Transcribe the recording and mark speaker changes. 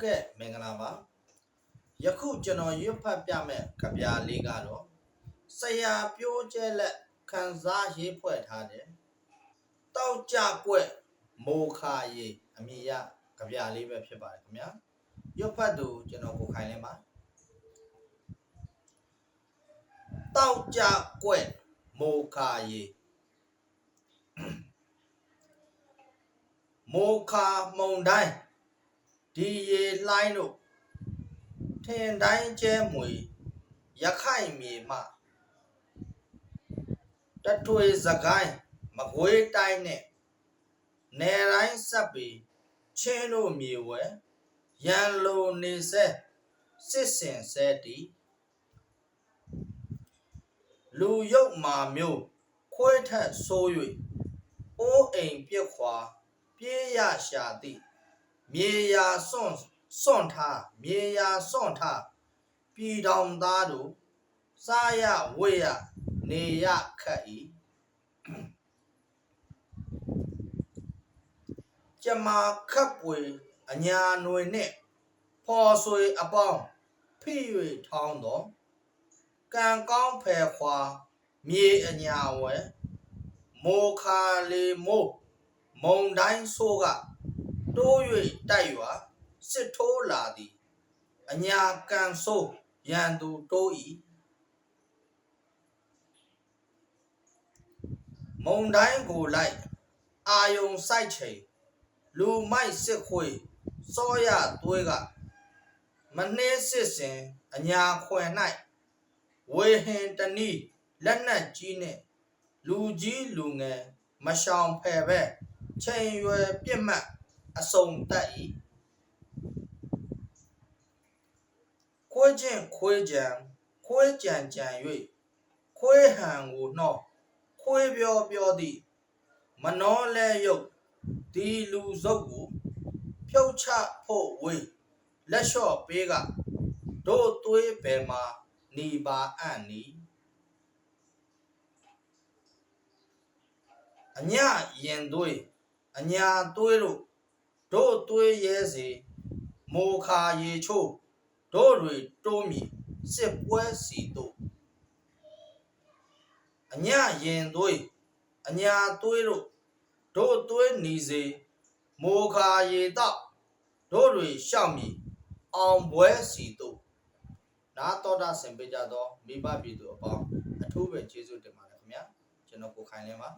Speaker 1: ဟုတ်ကဲ့မင်္ဂလာပါယခုကျွန်တော်ရွတ်ဖတ်ပြမဲ့ကြပြလေးကတော့ဆရာပြိုးကျဲလက်ခန်းစားရေးဖွဲ့ထားတယ်တောက်ကြကွက်မိုခါရီအမည်ရကြပြလေးပဲဖြစ်ပါတယ်ခင်ဗျာရွတ်ဖတ်သူကျွန်တော်ကိုခိုင်လင်းပါတောက်ကြကွက်မိုခါရီမိုခါမုံတိုင်း ဒီရေလှိုင်းတို့ထင်တိုင်းကျဲမွေရခိုင်မြေမှတထွေစကိုင်းမကွေးတိုင်းနဲ့နယ်တိုင်းဆက်ပြီးချင်းတို့မြေဝဲရန်လိုနေစဲစစ်စင်စဲတီလူရုပ်မာမျိုးခွဲထက်ဆိုး၍အိုးအိမ်ပြက်ခွာပြေးရရှာသည် မြေယာစွန့်စွန့်ထားမြေယာစွန့်ထားပြည်တော်သားတို့စားရဝေရနေရခတ်ဤကျမခပ်ပွေအညာຫນွေနှင့်ဖော်ဆွေအပေါင်းဖိ၍ထောင်းတော်ကံကောင်းဖယ်ခွာမြေအညာဝဲမိုခါလီမိုးမုံတိုင်းဆိုးက တိုး၍တိုက်ရွာစစ်ထိုးလာသည်အညာကံဆိုးရန်သူတိုးဤမုံတိုင်းကိုလိုက်အာယုံစိုက်ချိန်လူမိုက်စစ်ခွေစောရသွေးကမနှင်းစစ်စင်အညာခွင်၌ဝေဟင်တနီလက်နက်ကြီးနှင့်လူကြီးလူငယ်မရှောင်ဖယ်ပဲချိန်ရွယ်ပြစ်မှတ် အစုံတက်၏ခွေးချင်းခွေးကြံခွေးကြံကြံ၍ခွေးဟန်ကိုနှောခွေးပြောပြောသည့်မနှောလဲရုပ်ဒီလူစုပ်ကိုဖြုတ်ချဖို့ဝေးလက်လျှော့ပေးကတို့သွေးဘယ်မှာနေပါအံ့နီအညရင်သွေးအညာသွေးတို့ တို့သွေးရဲစေမိုခါရေချိုးတို့တွေတိုးမြည်စစ်ပွဲစီတို့အညရင်သွေးအညာသွေးတို့တို့သွေးနီစေမိုခါရေတော့တို့တွေရှောက်မြည်အောင်ပွဲစီတို့နာတော်တာဆင်ပေးကြသောမိဘပြည်သူအပေါင်းအထူးပဲကျေးဇူးတင်ပါတယ်ခင်ဗျာကျွန်တော်ကိုခိုင်လင်းပါ